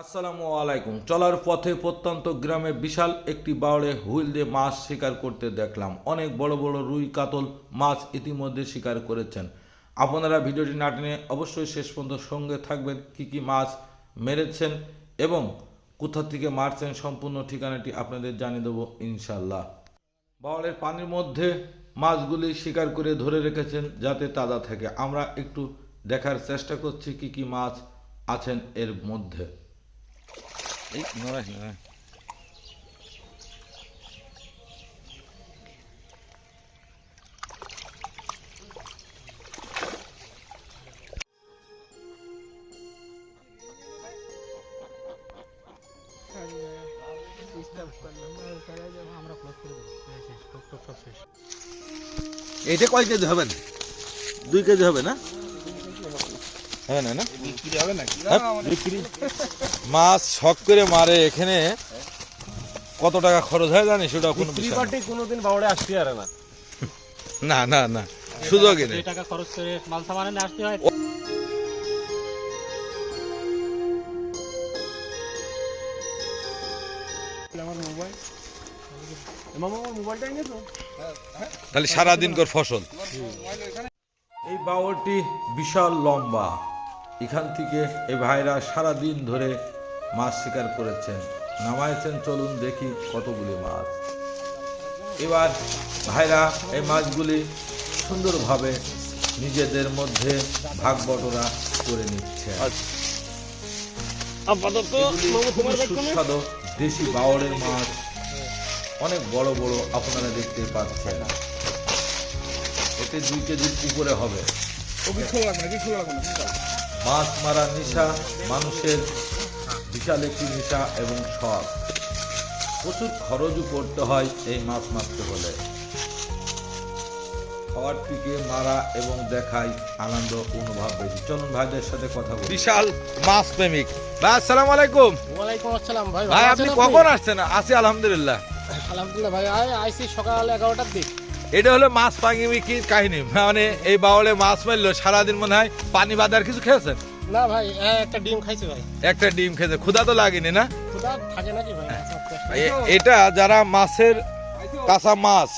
আসসালামু আলাইকুম। চলার পথে প্রত্যন্ত গ্রামে বিশাল একটি বাউলে হুইল দিয়ে মাছ শিকার করতে দেখলাম। অনেক বড় বড় রুই, কাতল মাছ ইতিমধ্যে শিকার করেছেন। আপনারা ভিডিওটি না টেনে অবশ্যই শেষ পর্যন্ত সঙ্গে থাকবেন, কি কি মাছ মেরেছেন এবং কোথা থেকে মারছেন সম্পূর্ণ ঠিকানাটি আপনাদের জানিয়ে দেবো ইনশাল্লাহ বাউলের পানির মধ্যে মাছগুলি শিকার করে ধরে রেখেছেন যাতে তাজা থাকে। আমরা একটু দেখার চেষ্টা করছি কি কি মাছ আছেন এর মধ্যে। এই নড়াইস না এইটা কয় কেজি হবে? দুই কেজি হবে না? হবে না না। হ্যাঁ, বিক্রি। মাছ শখ করে মারে এখানে। কত টাকা খরচ হয় জানিস? ওটা কোনো বিষয় না। পার্টি কোনোদিন বাউড়ে আসতে পারে না। না না না। সুযোগই নেই। টাকা খরচ করে মাল সামান আসতে হয় আমার মোবাইল মামা আমার মোবাইলটা এনেছো তাহলে সারাদিন কর ফসল। এই বাওরটি বিশাল লম্বা। এখান থেকে এ ভাইরা সারা দিন ধরে মাছ শিকার করেছেন। নামাইছেন চলুন দেখি কতগুলি মাছ। এবার ভাইরা এই মাছগুলি সুন্দরভাবে নিজেদের মধ্যে ভাগ বটরা করে নিচ্ছে। আপাতত সুস্বাদু দেশি বাওরের মাছ। অনেক বড় বড় আপনারা দেখতে পাচ্ছেন। এতে দুই কেজির উপরে হবে? মাছ মারা নেশা মানুষের বিশাল একটি নেশা এবং শখ। প্রচুর খরচও করতে হয় এই মাছ মারতে হলে। খাওয়ার থেকে মারা এবং দেখাই আনন্দ অনুভব বেশি। চলুন ভাইদের সাথে কথা বলি। বিশাল মাছ প্রেমিক। ভাই আসসালামু আলাইকুম। ওয়ালাইকুম আসসালাম ভাই। ভাই আপনি কখন আসছেন? আছি আলহামদুলিল্লাহ। আলহামদুলিল্লাহ ভাই আয় আইসি সকাল এগারোটার দিক। এটা হলো মাছ পাঙ্গিমি কি কাহিনী। মানে এই বাউলে মাছ মারলো সারাদিন মনে হয় পানি বাদার কিছু খেয়েছেন? না ভাই একটা ডিম খাইছি ভাই। একটা ডিম খেয়েছে। ক্ষুধা তো লাগেনি না? ক্ষুধা থাকে নাকি ভাই? মাছ মারতে আসলে? এ- এটা যারা মাছের কাঁচা মাছ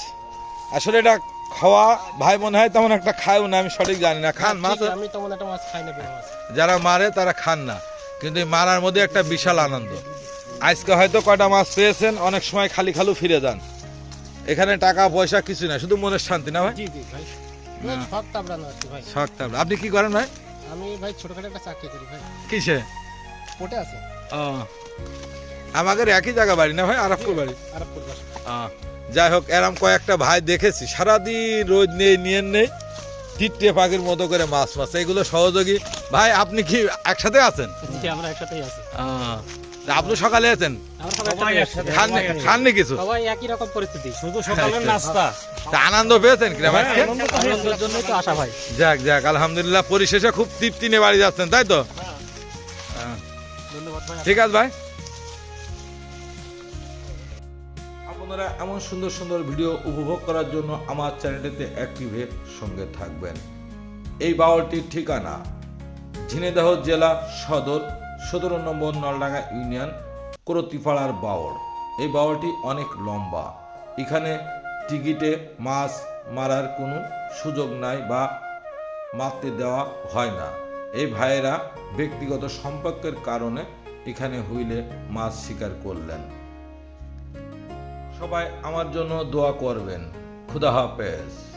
আসলে এটা খাওয়া ভাই মনে হয় তেমন একটা খায়ও না আমি সঠিক জানি না। খান মাছ? আমি তেমন একটা মাছ খাই না যারা মারে তারা খান না। কিন্তু এই মারার মধ্যে একটা বিশাল আনন্দ। আজকে হয়তো কয়টা মাছ পেয়েছেন অনেক সময় খালি খালু ফিরে যান। এখানে টাকা পয়সা কিছু না শুধু মনের শান্তি না ভাই? জি জি ভাই। ভাই, শখ তাবড়ানো আর ভাই। শখ তাহলে। আপনি কি করেন ভাই? আমি ভাই ছোটখাটো একটা চাকরি করি ভাই। কিসে? কোটে আছে। ও। আমাদের একই জায়গা বাড়ি না ভাই? আরবপুর বাড়ি? আরবপুর বাসা আহ, যাই হোক এরম কয়েকটা ভাই দেখেছি। সারাদিন রোদ নেই নিয়ে নেই। তিনটে পাখির মতো করে মাছ মাছ। এগুলো সহযোগী। ভাই আপনি কি একসাথে আছেন? জি আমরা একসাথেই আছি। আপনি সকালে আছেন? খাননি কিছু? সবাই একই রকম পরিস্থিতি শুধু সকালের নাস্তা। আনন্দ পেয়েছেন কিনা আজকে? জন্যই তো আসা ভাই যাক যাক আলহামদুলিল্লাহ পরিশেষে খুব তৃপ্তি নিয়ে বাড়ি যাচ্ছেন তাই তো? ভাই। ঠিক আছে ভাই। আপনারা এমন সুন্দর সুন্দর ভিডিও উপভোগ করার জন্য আমার চ্যানেলটিতে অ্যাক্টিভে সঙ্গে থাকবেন। এই বাওয়ালটির ঠিকানা ঝিনেদাহ জেলা সদর সতেরো নম্বর নলডাঙ্গা ইউনিয়ন করতিপাড়ার বাওড় এই বাওয়ালটি অনেক লম্বা। এখানে টিকিটে মাছ মারার কোনো সুযোগ নাই বা মারতে দেওয়া হয় না। এই ভাইয়েরা ব্যক্তিগত সম্পর্কের কারণে এখানে হুইলে মাছ শিকার করলেন। সবাই আমার জন্য দোয়া করবেন। খুদা হাফেজ।